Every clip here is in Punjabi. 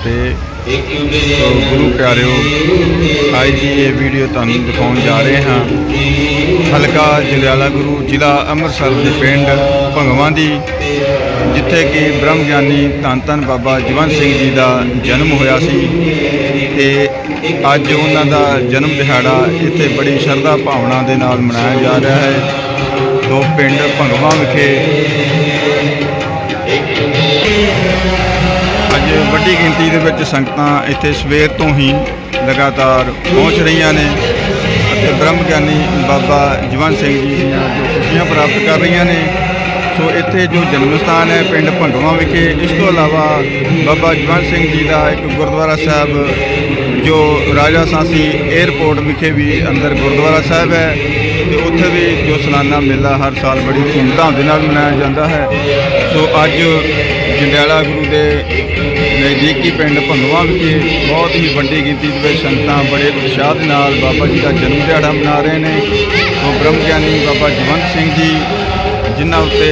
ਫਤਿਹ ਸੋ ਗੁਰੂ ਪਿਆਰਿਓ, ਅੱਜ ਦੀ ਇਹ ਵੀਡੀਓ ਤੁਹਾਨੂੰ ਦਿਖਾਉਣ ਜਾ ਰਹੇ ਹਾਂ। ਹਲਕਾ ਜਲਿਆਲਾ ਗੁਰੂ, ਜ਼ਿਲ੍ਹਾ ਅੰਮ੍ਰਿਤਸਰ ਦੇ ਪਿੰਡ ਭੰਗਵਾਂ ਦੀ, ਜਿੱਥੇ ਕਿ ਬ੍ਰਹਮ ਗਿਆਨੀ ਧੰਨ ਧੰਨ ਬਾਬਾ ਜਵੰਤ ਸਿੰਘ ਜੀ ਦਾ ਜਨਮ ਹੋਇਆ ਸੀ। ਤੇ ਅੱਜ ਉਹਨਾਂ ਦਾ ਜਨਮ ਦਿਹਾੜਾ ਇੱਥੇ ਬੜੀ ਸ਼ਰਧਾ ਭਾਵਨਾ ਦੇ ਨਾਲ ਮਨਾਇਆ ਜਾ ਰਿਹਾ ਹੈ। ਦੋ ਪਿੰਡ ਭੰਗਵਾਂ ਵਿਖੇ ਵੱਡੀ ਗਿਣਤੀ ਦੇ ਵਿੱਚ ਸੰਗਤਾਂ ਇੱਥੇ ਸਵੇਰ ਤੋਂ ਹੀ ਲਗਾਤਾਰ ਪਹੁੰਚ ਰਹੀਆਂ ਨੇ ਅਤੇ ਬ੍ਰਹਮ ਗਿਆਨੀ ਬਾਬਾ ਜਵੰਤ ਸਿੰਘ ਜੀ ਦੀਆਂ ਜੋ ਖੁਸ਼ੀਆਂ ਪ੍ਰਾਪਤ ਕਰ ਰਹੀਆਂ ਨੇ। ਸੋ ਇੱਥੇ ਜੋ ਜਨਮ ਸਥਾਨ ਹੈ ਪਿੰਡ ਭੰਗਵਾ ਵਿਖੇ, ਇਸ ਤੋਂ ਇਲਾਵਾ ਬਾਬਾ ਜਵੰਤ ਸਿੰਘ ਜੀ ਦਾ ਇੱਕ ਗੁਰਦੁਆਰਾ ਸਾਹਿਬ, ਜੋ ਰਾਜਾ ਸਾਂਸੀ 에ਅਰਪੋਰਟ ਵਿਖੇ ਵੀ ਅੰਦਰ ਗੁਰਦੁਆਰਾ ਸਾਹਿਬ ਹੈ ਤੇ ਉੱਥੇ ਵੀ ਜੋ ਸਾਲਾਨਾ ਮੇਲਾ ਹਰ ਸਾਲ ਬੜੀ ਧੂਮਧਾਮ ਦੇ ਨਾਲ ਮਨਾਇਆ ਜਾਂਦਾ ਹੈ। ਸੋ ਅੱਜ ਜੰਡਿਆਲਾ ਗੁਰੂ ਦੇ ਨਜ਼ਦੀਕੀ ਪਿੰਡ ਭੰਗਵਾ ਵਿਖੇ ਬਹੁਤ ਹੀ ਵੱਡੀ ਗਿਣਤੀ ਦੇ ਵਿੱਚ ਸੰਗਤਾਂ ਬੜੇ ਉਤਸ਼ਾਹ ਦੇ ਨਾਲ ਬਾਬਾ ਜੀ ਦਾ ਜਨਮ ਦਿਹਾੜਾ ਮਨਾ ਰਹੇ ਨੇ। ਉਹ ਬ੍ਰਹਮ ਗਿਆਨੀ ਬਾਬਾ ਜਵੰਤ ਸਿੰਘ ਜੀ, ਜਿਨ੍ਹਾਂ ਉੱਤੇ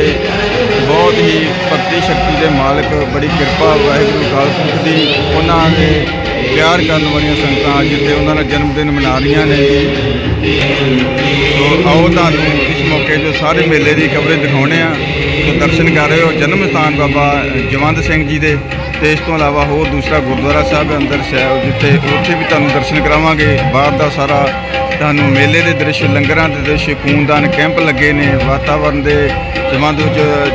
ਬਹੁਤ ਹੀ ਭਗਤੀ ਸ਼ਕਤੀ ਦੇ ਮਾਲਕ ਬੜੀ ਕਿਰਪਾ ਵਾਹਿਗੁਰੂ ਅਕਾਲ ਪੁਰਖ ਦੀ, ਉਹਨਾਂ ਦੇ ਪਿਆਰ ਕਰਨ ਵਾਲੀਆਂ ਸੰਗਤਾਂ ਜਿੱਥੇ ਉਹਨਾਂ ਦਾ ਜਨਮ ਦਿਨ ਮਨਾ ਰਹੀਆਂ ਨੇ। ਸੋ ਆਓ ਤੁਹਾਨੂੰ ਇਸ ਮੌਕੇ ਜੋ ਸਾਰੇ ਮੇਲੇ ਦੀ ਕਵਰੇਜ ਦਿਖਾਉਣੇ ਆ। ਸੋ ਦਰਸ਼ਨ ਕਰ ਰਹੇ ਹੋ। ਜਨਮ ਸਥਾਨ ਬਾਬਾ ਜਵੰਤ ਸਿੰਘ ਜੀ ਦੇ। ਤੇ ਇਸ ਤੋਂ ਇਲਾਵਾ ਹੋਰ ਦੂਸਰਾ ਗੁਰਦੁਆਰਾ ਸਾਹਿਬ ਅੰਦਰ ਸਾਹਿਬ ਜਿੱਥੇ ਉੱਥੇ ਵੀ ਤੁਹਾਨੂੰ ਦਰਸ਼ਨ ਕਰਾਵਾਂਗੇ। ਬਾਹਰ ਦਾ ਸਾਰਾ ਤੁਹਾਨੂੰ ਮੇਲੇ ਦੇ ਦ੍ਰਿਸ਼, ਲੰਗਰਾਂ ਦੇ ਦ੍ਰਿਸ਼, ਖੂਨਦਾਨ ਕੈਂਪ ਲੱਗੇ ਨੇ ਵਾਤਾਵਰਣ ਦੇ ਸੰਬੰਧ ਵਿੱਚ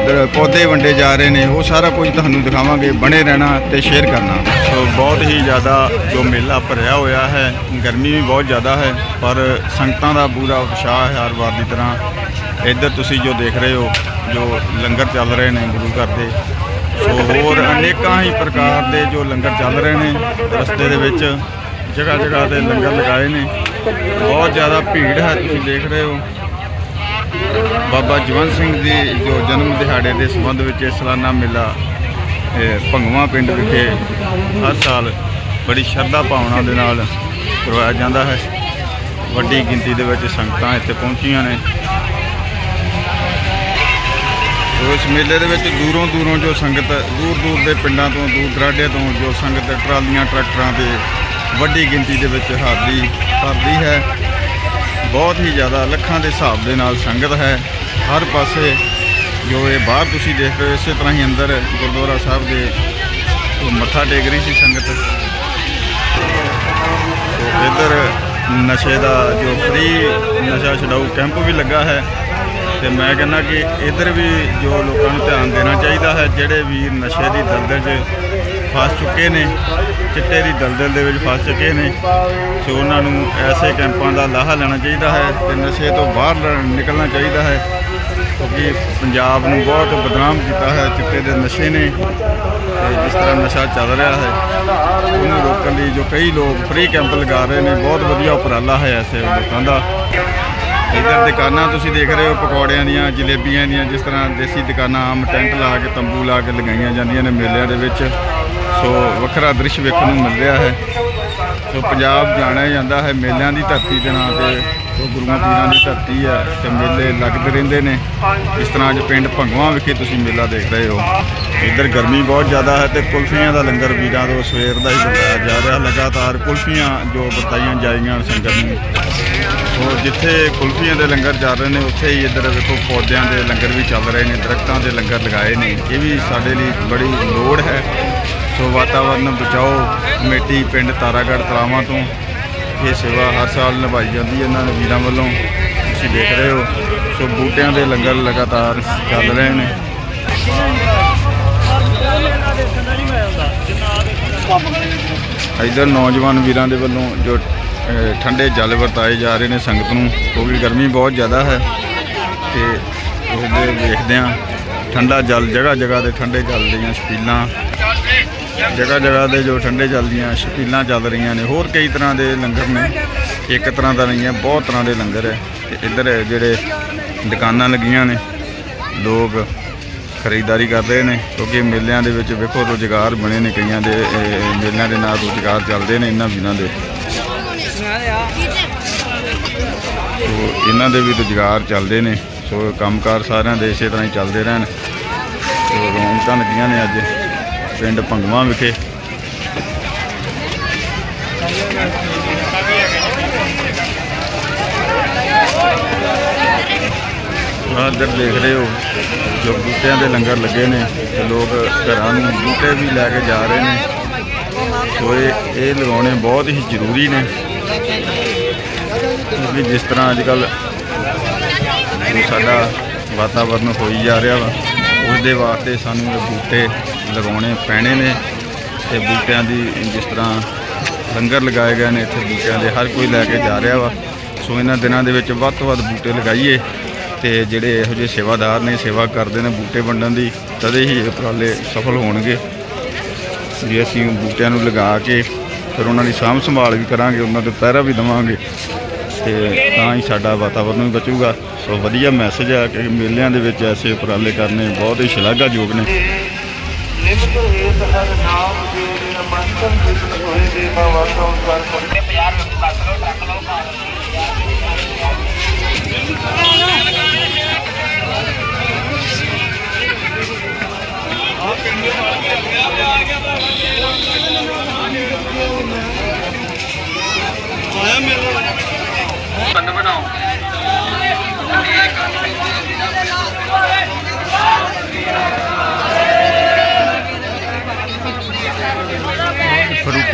ਦ- ਪੌਦੇ ਵੰਡੇ ਜਾ ਰਹੇ ਨੇ, ਉਹ ਸਾਰਾ ਕੁਝ ਤੁਹਾਨੂੰ ਦਿਖਾਵਾਂਗੇ। ਬਣੇ ਰਹਿਣਾ ਤੇ ਸ਼ੇਅਰ ਕਰਨਾ। ਸੋ ਬਹੁਤ ਹੀ ਜ਼ਿਆਦਾ ਜੋ ਮੇਲਾ ਭਰਿਆ ਹੋਇਆ ਹੈ, ਗਰਮੀ ਵੀ ਬਹੁਤ ਜ਼ਿਆਦਾ ਹੈ, ਪਰ ਸੰਗਤਾਂ ਦਾ ਪੂਰਾ ਉਤਸ਼ਾਹ ਹੈ ਹਰ ਵਾਰ ਦੀ ਤਰ੍ਹਾਂ। ਇੱਧਰ ਤੁਸੀਂ ਜੋ ਦੇਖ ਰਹੇ ਹੋ, ਜੋ ਲੰਗਰ ਚੱਲ ਰਹੇ ਨੇ ਗੁਰੂ ਘਰ ਦੇ ਸੋ ਹੋਰ ਅਨੇਕਾਂ ਹੀ ਪ੍ਰਕਾਰ ਦੇ ਜੋ ਲੰਗਰ ਚੱਲ ਰਹੇ ਨੇ, ਰਸਤੇ ਦੇ ਵਿੱਚ ਜਗ੍ਹਾ ਜਗ੍ਹਾ ਤੇ ਲੰਗਰ ਲਗਾਏ ਨੇ। ਬਹੁਤ ਜ਼ਿਆਦਾ ਭੀੜ ਹੈ, ਤੁਸੀਂ ਦੇਖ ਰਹੇ ਹੋ। ਬਾਬਾ ਜਵੰਤ ਸਿੰਘ ਦੀ ਜੋ ਜਨਮ ਦਿਹਾੜੇ ਦੇ ਸੰਬੰਧ ਵਿੱਚ ਇਹ ਸਾਲਾਨਾ ਮੇਲਾ, ਇਹ ਭੰਗਵਾ ਪਿੰਡ ਵਿਖੇ ਹਰ ਸਾਲ ਬੜੀ ਸ਼ਰਧਾ ਭਾਵਨਾ ਦੇ ਨਾਲ ਕਰਵਾਇਆ ਜਾਂਦਾ ਹੈ। ਵੱਡੀ ਗਿਣਤੀ ਦੇ ਵਿੱਚ ਸੰਗਤਾਂ ਇੱਥੇ ਪਹੁੰਚੀਆਂ ਨੇ। ਸੋ ਇਸ ਮੇਲੇ ਦੇ ਵਿੱਚ ਦੂਰੋਂ ਦੂਰੋਂ ਜੋ ਸੰਗਤ, ਦੂਰ ਦੂਰ ਦੇ ਪਿੰਡਾਂ ਤੋਂ, ਦੂਰ ਦਰਾਡੇ ਤੋਂ ਜੋ ਸੰਗਤ ਟਰਾਲੀਆਂ, ਟਰੈਕਟਰਾਂ ਤੇ ਵੱਡੀ ਗਿਣਤੀ ਦੇ ਵਿੱਚ ਹਾਜ਼ਰੀ ਭਰਦੀ ਹੈ। ਬਹੁਤ ਹੀ ਜ਼ਿਆਦਾ ਲੱਖਾਂ ਦੇ ਹਿਸਾਬ ਦੇ ਨਾਲ ਸੰਗਤ ਹੈ। ਹਰ ਪਾਸੇ ਜੋ ਇਹ ਬਾਹਰ ਤੁਸੀਂ ਦੇਖ ਰਹੇ ਹੋ, ਇਸੇ ਤਰ੍ਹਾਂ ਹੀ ਅੰਦਰ ਗੁਰਦੁਆਰਾ ਸਾਹਿਬ ਦੇ ਮੱਥਾ ਟੇਕ ਰਹੀ ਸੀ ਸੰਗਤ। ਸੋ ਇੱਧਰ ਨਸ਼ੇ ਦਾ ਜੋ ਫ੍ਰੀ ਨਸ਼ਾ ਛਡਾਊ ਕੈਂਪ ਵੀ ਲੱਗਾ ਹੈ। ਤੇ ਮੈਂ ਕਹਿੰਦਾ ਕਿ ਇੱਧਰ ਵੀ ਜੋ ਲੋਕਾਂ ਨੂੰ ਧਿਆਨ ਦੇਣਾ ਚਾਹੀਦਾ ਹੈ, ਜਿਹੜੇ ਵੀ ਨਸ਼ੇ ਦੀ ਦਲਦਲ 'ਚ ਫਸ ਚੁੱਕੇ ਨੇ, ਚਿੱਟੇ ਦੀ ਦਲਦਲ ਦੇ ਵਿੱਚ ਫਸ ਚੁੱਕੇ ਨੇ, ਸੋ ਉਹਨਾਂ ਨੂੰ ਐਸੇ ਕੈਂਪਾਂ ਦਾ ਲਾਹਾ ਲੈਣਾ ਚਾਹੀਦਾ ਹੈ ਤੇ ਨਸ਼ੇ ਤੋਂ ਬਾਹਰ ਨਿਕਲਣਾ ਚਾਹੀਦਾ ਹੈ, ਕਿਉਂਕਿ ਪੰਜਾਬ ਨੂੰ ਬਹੁਤ ਬਦਨਾਮ ਕੀਤਾ ਹੈ, ਚਿੱਟੇ ਦੇ ਨਸ਼ੇ ਨੇ ਤੇ ਜਿਸ ਤਰ੍ਹਾਂ ਨਸ਼ਾ ਚੱਲ ਰਿਹਾ ਹੈ, ਉਹਨੂੰ ਰੋਕਣ ਲਈ ਜੋ ਕਈ ਲੋਕ ਫ੍ਰੀ ਕੈਂਪ ਲਗਾ ਰਹੇ ਨੇ, ਬਹੁਤ ਵਧੀਆ ਉਪਰਾਲਾ ਹੈ ਐਸੇ ਲੋਕਾਂ ਦਾ। ਇੱਧਰ ਦੁਕਾਨਾਂ ਤੁਸੀਂ ਦੇਖ ਰਹੇ ਹੋ, ਪਕੌੜਿਆਂ ਦੀਆਂ, ਜਲੇਬੀਆਂ ਦੀਆਂ, ਜਿਸ ਤਰ੍ਹਾਂ ਦੇਸੀ ਦੁਕਾਨਾਂ, ਆਮ ਟੈਂਟ ਲਾ ਕੇ, ਤੰਬੂ ਲਾ ਕੇ ਲਗਾਈਆਂ ਜਾਂਦੀਆਂ ਨੇ ਮੇਲਿਆਂ ਦੇ ਵਿੱਚ। ਸੋ ਵੱਖਰਾ ਦ੍ਰਿਸ਼ ਵੇਖਣ ਨੂੰ ਮਿਲ ਰਿਹਾ ਹੈ। ਸੋ ਪੰਜਾਬ ਜਾਣਿਆ ਜਾਂਦਾ ਹੈ, ਮੇਲਿਆਂ ਦੀ ਧਰਤੀ ਦੇ ਨਾਂ ਤੇ, ਸੋ ਗੁਰੂਆਂ ਪੀਰਾਂ ਦੀ ਧਰਤੀ ਹੈ ਤੇ ਮੇਲੇ ਲੱਗਦੇ ਰਹਿੰਦੇ ਨੇ। ਇਸ ਤਰ੍ਹਾਂ ਅੱਜ ਪਿੰਡ ਭੰਗਵਾ ਵਿਖੇ ਤੁਸੀਂ ਮੇਲਾ ਦੇਖ ਰਹੇ ਹੋ। ਇੱਧਰ ਗਰਮੀ ਬਹੁਤ ਜ਼ਿਆਦਾ ਹੈ ਤੇ ਕੁਲਫੀਆਂ ਦਾ ਲੰਗਰ ਵੀਰਾਂ ਤੋਂ ਸਵੇਰ ਦਾ ਹੀ ਵਰਤਾਇਆ ਜਾ ਰਿਹਾ। ਲਗਾਤਾਰ ਕੁਲਫੀਆਂ ਜੋ ਵਰਤਾਈਆਂ ਜਾਈਆਂ ਸੰਗਤ ਨੂੰ। ਸੋ ਜਿੱਥੇ ਕੁਲਫੀਆਂ ਦੇ ਲੰਗਰ ਚੱਲ ਰਹੇ ਨੇ, ਉੱਥੇ ਹੀ ਇੱਧਰ ਵੇਖੋ ਪੌਦਿਆਂ ਦੇ ਲੰਗਰ ਵੀ ਚੱਲ ਰਹੇ ਨੇ, ਦਰਖਤਾਂ ਦੇ ਲੰਗਰ ਲਗਾਏ ਨੇ। ਇਹ ਵੀ ਸਾਡੇ ਲਈ ਬੜੀ ਲੋੜ ਹੈ। ਸੋ ਵਾਤਾਵਰਨ ਬਚਾਓ, ਕਮੇਟੀ, ਪਿੰਡ ਤਾਰਾਗੜ੍ਹ, ਤਲਾਵਾਂ ਤੋਂ ਇਹ ਸੇਵਾ ਹਰ ਸਾਲ ਨਿਭਾਈ ਜਾਂਦੀ ਹੈ। ਇਹਨਾਂ ਦੇ ਵੀਰਾਂ ਵੱਲੋਂ ਤੁਸੀਂ ਦੇਖ ਰਹੇ ਹੋ। ਸੋ ਬੂਟਿਆਂ ਦੇ ਲੰਗਰ ਲਗਾਤਾਰ ਚੱਲ ਰਹੇ ਨੇ। ਇੱਧਰ ਨੌਜਵਾਨ ਵੀਰਾਂ ਦੇ ਵੱਲੋਂ ਜੋ ਠੰਡੇ ਜਲ ਵਰਤਾਏ ਜਾ ਰਹੇ ਨੇ ਸੰਗਤ ਨੂੰ, ਕਿਉਂਕਿ ਗਰਮੀ ਬਹੁਤ ਜ਼ਿਆਦਾ ਹੈ ਤੇ ਉਹਦੇ ਵੇਖਦੇ ਆ ਠੰਡਾ ਜਲ, ਜਗ੍ਹਾ ਜਗ੍ਹਾ ਤੇ ਠੰਡੇ ਜਲ ਦੀਆਂ ਛਪੀਲਾਂ ਜਗ੍ਹਾ ਜਗ੍ਹਾ ਤੇ ਜੋ ਠੰਡੇ ਜਲ ਦੀਆਂ ਛਪੀਲਾਂ ਚੱਲ ਰਹੀਆਂ ਨੇ, ਹੋਰ ਕਈ ਤਰ੍ਹਾਂ ਦੇ ਲੰਗਰ ਨੇ, ਇੱਕ ਤਰ੍ਹਾਂ ਦਾ ਨਹੀਂ ਹੈ, ਬਹੁਤ ਤਰ੍ਹਾਂ ਦੇ ਲੰਗਰ ਹੈ, ਤੇ ਇੱਧਰ ਜਿਹੜੇ ਦੁਕਾਨਾਂ ਲੱਗੀਆਂ ਨੇ, ਲੋਕ ਖਰੀਦਦਾਰੀ ਕਰ ਰਹੇ ਨੇ, ਕਿਉਂਕਿ ਮੇਲਿਆਂ ਦੇ ਵਿੱਚ ਵੇਖੋ ਰੁਜ਼ਗਾਰ ਬਣੇ ਨੇ ਕਈਆਂ ਦੇ ਮੇਲਿਆਂ ਦੇ ਨਾਲ ਰੁਜ਼ਗਾਰ ਚੱਲਦੇ ਨੇ, ਇਹਨਾਂ ਵੀਰਾਂ ਦੇ। ਸੋ ਇਹਨਾਂ ਦੇ ਵੀ ਰੁਜ਼ਗਾਰ ਚੱਲਦੇ ਨੇ। ਸੋ ਕੰਮਕਾਰ ਸਾਰਿਆਂ ਦੇ ਇਸੇ ਤਰ੍ਹਾਂ ਹੀ ਚੱਲਦੇ ਰਹਿਣ। ਸੋ ਰੌਣਕਾਂ ਲੱਗੀਆਂ ਨੇ ਅੱਜ ਪਿੰਡ ਭੰਗਵਾ ਵਿਖੇ। ਆਹ ਇੱਧਰ ਦੇਖ ਰਹੇ ਹੋ, ਜੋ ਬੂਟਿਆਂ ਦੇ ਲੰਗਰ ਲੱਗੇ ਨੇ ਤੇ ਲੋਕ ਘਰਾਂ ਨੂੰ ਬੂਟੇ ਵੀ ਲੈ ਕੇ ਜਾ ਰਹੇ ਨੇ। ਸੋ ਇਹ ਇਹ ਲਗਾਉਣੇ ਬਹੁਤ ਹੀ ਜ਼ਰੂਰੀ ਨੇ। ਕਿਉਂਕਿ ਜਿਸ ਤਰ੍ਹਾਂ ਅੱਜ ਕੱਲ ਸਾਡਾ ਵਾਤਾਵਰਨ ਹੋਈ ਜਾ ਰਿਹਾ ਵਾ ਉਸ ਦੇ ਵਾਸਤੇ ਸਾਨੂੰ ਇਹ ਬੂਟੇ ਲਗਾਉਣੇ ਪੈਣੇ ਨੇ ਤੇ ਬੂਟਿਆਂ ਦੀ ਜਿਸ ਤਰ੍ਹਾਂ ਲੰਗਰ ਲਗਾਏ ਗਏ ਨੇ, ਇੱਥੇ ਬੂਟਿਆਂ ਦੇ ਹਰ ਕੋਈ ਲੈ ਕੇ ਜਾ ਰਿਹਾ ਵਾ। ਸੋ ਇਹਨਾਂ ਦਿਨਾਂ ਦੇ ਵਿੱਚ ਵੱਧ ਤੋਂ ਵੱਧ ਬੂਟੇ ਲਗਾਈਏ ਤੇ ਜਿਹੜੇ ਇਹੋ ਜਿਹੇ ਸੇਵਾਦਾਰ ਨੇ, ਸੇਵਾ ਕਰਦੇ ਨੇ ਬੂਟੇ ਵੰਡਣ ਦੀ, ਤਦੇ ਹੀ ਇਹ ਉਪਰਾਲੇ ਸਫਲ ਹੋਣਗੇ। ਵੀ ਅਸੀਂ ਬੂਟਿਆਂ ਨੂੰ ਲਗਾ ਕੇ ਫਿਰ ਉਹਨਾਂ ਦੀ ਸਾਂਭ ਸੰਭਾਲ ਵੀ ਕਰਾਂਗੇ, ਉਹਨਾਂ ਦੇ ਪਹਿਰਾ ਵੀ ਦੇਵਾਂਗੇ ਤੇ ਤਾਂ ਹੀ ਸਾਡਾ ਵਾਤਾਵਰਨ ਵੀ ਬਚੂਗਾ। ਸੋ ਵਧੀਆ ਮੈਸੇਜ ਆ ਕਿ ਮੇਲਿਆਂ ਦੇ ਵਿੱਚ ਐਸੇ ਉਪਰਾਲੇ ਕਰਨੇ ਬਹੁਤ ਹੀ ਸ਼ਲਾਘਾਯੋਗ ਨੇ। ਨਿਮਤ ਹੇਤ ਹਰ ਨਾਮ ਜੇਰੇ ਅਮੰਤਨ ਜਿਤਨ ਹੋਏ ਦੇ ਮਾ ਵਾਸੋਂ ਕਰ ਕੋਲੇ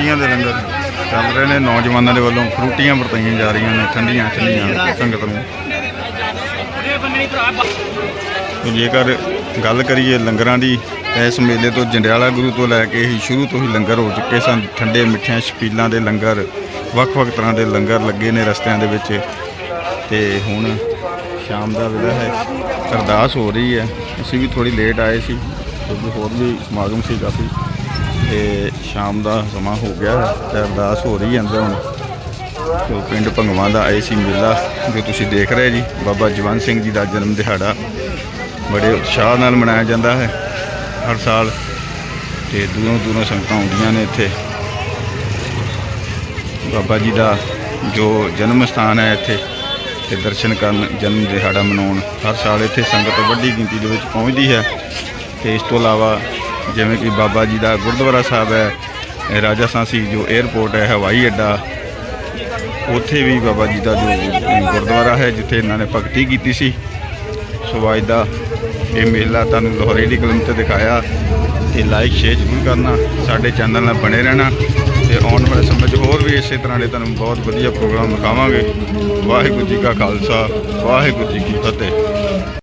ਫਰੂਟੀਆਂ ਦੇ ਲੰਗਰ ਚੱਲ ਰਹੇ ਨੇ, ਨੌਜਵਾਨਾਂ ਦੇ ਵੱਲੋਂ ਫਰੂਟੀਆਂ ਵਰਤਾਈਆਂ ਜਾ ਰਹੀਆਂ ਨੇ, ਠੰਡੀਆਂ ਠੰਡੀਆਂ ਸੰਗਤ ਨੂੰ। ਜੇਕਰ ਗੱਲ ਕਰੀਏ ਲੰਗਰਾਂ ਦੀ, ਤਾਂ ਇਸ ਮੇਲੇ ਤੋਂ ਜੰਡਿਆਲਾ ਗੁਰੂ ਤੋਂ ਲੈ ਕੇ ਹੀ ਸ਼ੁਰੂ ਤੋਂ ਹੀ ਲੰਗਰ ਹੋ ਚੁੱਕੇ ਸਨ। ਠੰਡੇ ਮਿੱਠਿਆਂ ਛਪੀਲਾਂ ਦੇ ਲੰਗਰ, ਵੱਖ-ਵੱਖ ਤਰ੍ਹਾਂ ਦੇ ਲੰਗਰ ਲੱਗੇ ਨੇ ਰਸਤਿਆਂ ਦੇ ਵਿੱਚ। ਤੇ ਹੁਣ ਸ਼ਾਮ ਦਾ ਵੇਲਾ ਹੈ, ਅਰਦਾਸ ਹੋ ਰਹੀ ਹੈ। ਅਸੀਂ ਵੀ ਥੋੜੀ ਲੇਟ ਆਏ ਸੀ ਕਿਉਂਕਿ ਹੋਰ ਵੀ ਸਮਾਗਮ ਸੀ ਕਾਫੀ। ਤੇ ਸ਼ਾਮ ਦਾ ਸਮਾਂ ਹੋ ਗਿਆ ਹੈ ਤੇ ਅਰਦਾਸ ਹੋ ਰਹੀ ਹੈ ਅੰਦਰ ਹੁਣ। ਸੋ ਪਿੰਡ ਭੰਗਵਾਂ ਦਾ ਆਏ ਸੀ ਮੇਲਾ, ਜੋ ਤੁਸੀਂ ਦੇਖ ਰਹੇ ਜੀ। ਬਾਬਾ ਜਵੰਤ ਸਿੰਘ ਜੀ ਦਾ ਜਨਮ ਦਿਹਾੜਾ ਬੜੇ ਉਤਸ਼ਾਹ ਨਾਲ ਮਨਾਇਆ ਜਾਂਦਾ ਹੈ ਹਰ ਸਾਲ। ਤੇ ਦੂਰੋਂ ਦੂਰੋਂ ਸੰਗਤਾਂ ਆਉਂਦੀਆਂ ਨੇ ਇੱਥੇ। ਬਾਬਾ ਜੀ ਦਾ ਜੋ ਜਨਮ ਸਥਾਨ ਹੈ ਇੱਥੇ ਤੇ ਦਰਸ਼ਨ ਕਰਨ ਜਨਮ ਦਿਹਾੜਾ ਮਨਾਉਣ ਹਰ ਸਾਲ ਇੱਥੇ ਸੰਗਤ ਵੱਡੀ ਗਿਣਤੀ ਦੇ ਵਿੱਚ ਪਹੁੰਚਦੀ ਹੈ। ਤੇ ਇਸ ਤੋਂ ਇਲਾਵਾ ਜਿਵੇਂ ਕਿ ਬਾਬਾ ਜੀ ਦਾ ਗੁਰਦੁਆਰਾ ਸਾਹਿਬ ਹੈ ਰਾਜਾ ਸਾਂਸੀ ਜੋ 에ਅਰਪੋਰਟ ਹੈ, ਹਵਾਈ ਅੱਡਾ, ਉੱਥੇ ਵੀ ਬਾਬਾ ਜੀ ਦਾ ਜੋ ਗੁਰਦੁਆਰਾ ਹੈ, ਜਿੱਥੇ ਇਹਨਾਂ ਨੇ ਭਗਤੀ ਕੀਤੀ ਸੀ। ਸੋ ਅੱਜ ਦਾ ਇਹ ਮੇਲਾ ਤੁਹਾਨੂੰ ਲਾਹੌਰੀ ਦੀ ਕਲਮ ਤੇ ਦਿਖਾਇਆ ਤੇ ਲਾਈਕ ਸ਼ੇਅਰ ਜ਼ਰੂਰ ਕਰਨਾ, ਸਾਡੇ ਚੈਨਲ ਨਾਲ ਬਣੇ ਰਹਿਣਾ ਤੇ ਆਉਣ ਵਾਲੇ ਸਮੇਂ 'ਚ ਹੋਰ ਵੀ ਇਸੇ ਤਰ੍ਹਾਂ ਦੇ ਤੁਹਾਨੂੰ ਬਹੁਤ ਵਧੀਆ ਪ੍ਰੋਗਰਾਮ ਦਿਖਾਵਾਂਗੇ। ਵਾਹਿਗੁਰੂ ਜੀ ਕਾ ਖਾਲਸਾ, ਵਾਹਿਗੁਰੂ ਜੀ ਕੀ ਫਤਿਹ।